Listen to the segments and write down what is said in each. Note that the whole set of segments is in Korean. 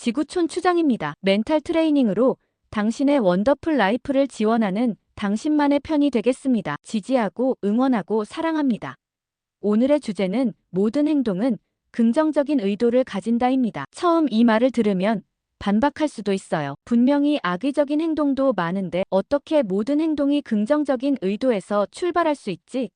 지구촌 추장입니다. 멘탈 트레이닝으로 당신의 원더풀 라이프를 지원하는 당신만의 편이 되겠습니다. 지지하고 응원하고 사랑합니다. 오늘의 주제는 모든 행동은 긍정적인 의도를 가진다입니다. 처음 이 말을 들으면 반박할 수도 있어요. 분명히 악의적인 행동도 많은데 어떻게 모든 행동이 긍정적인 의도에서 출발할 수 있지?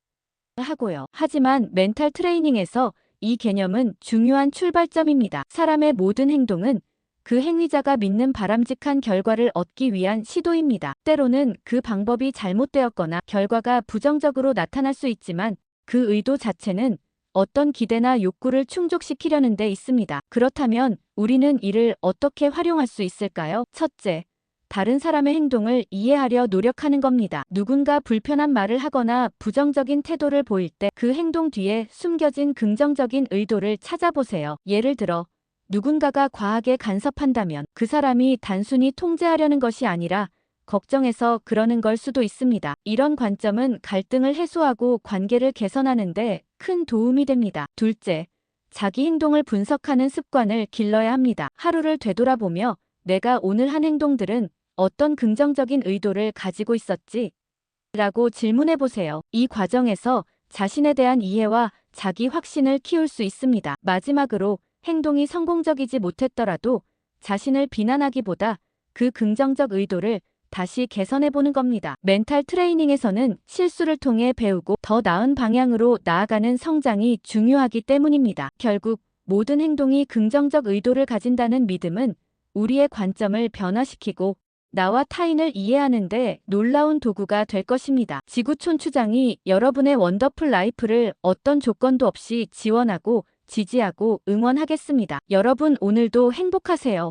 하고요. 하지만 멘탈 트레이닝에서 이 개념은 중요한 출발점입니다. 사람의 모든 행동은 그 행위자가 믿는 바람직한 결과를 얻기 위한 시도입니다. 때로는 그 방법이 잘못되었거나 결과가 부정적으로 나타날 수 있지만 그 의도 자체는 어떤 기대나 욕구를 충족시키려는 데 있습니다. 그렇다면 우리는 이를 어떻게 활용할 수 있을까요? 첫째, 다른 사람의 행동을 이해하려 노력하는 겁니다. 누군가 불편한 말을 하거나 부정적인 태도를 보일 때 그 행동 뒤에 숨겨진 긍정적인 의도를 찾아보세요. 예를 들어, 누군가가 과하게 간섭한다면 그 사람이 단순히 통제하려는 것이 아니라 걱정해서 그러는 걸 수도 있습니다. 이런 관점은 갈등을 해소하고 관계를 개선하는데 큰 도움이 됩니다. 둘째, 자기 행동을 분석하는 습관을 길러야 합니다. 하루를 되돌아보며 내가 오늘 한 행동들은 어떤 긍정적인 의도를 가지고 있었지? 라고 질문해 보세요. 이 과정에서 자신에 대한 이해와 자기 확신을 키울 수 있습니다. 마지막으로 행동이 성공적이지 못했더라도 자신을 비난하기보다 그 긍정적 의도를 다시 개선해 보는 겁니다. 멘탈 트레이닝에서는 실수를 통해 배우고 더 나은 방향으로 나아가는 성장이 중요하기 때문입니다. 결국 모든 행동이 긍정적 의도를 가진다는 믿음은 우리의 관점을 변화시키고 나와 타인을 이해하는 데 놀라운 도구가 될 것입니다. 지구촌 추장이 여러분의 원더풀 라이프를 어떤 조건도 없이 지원하고 지지하고 응원하겠습니다. 여러분 오늘도 행복하세요.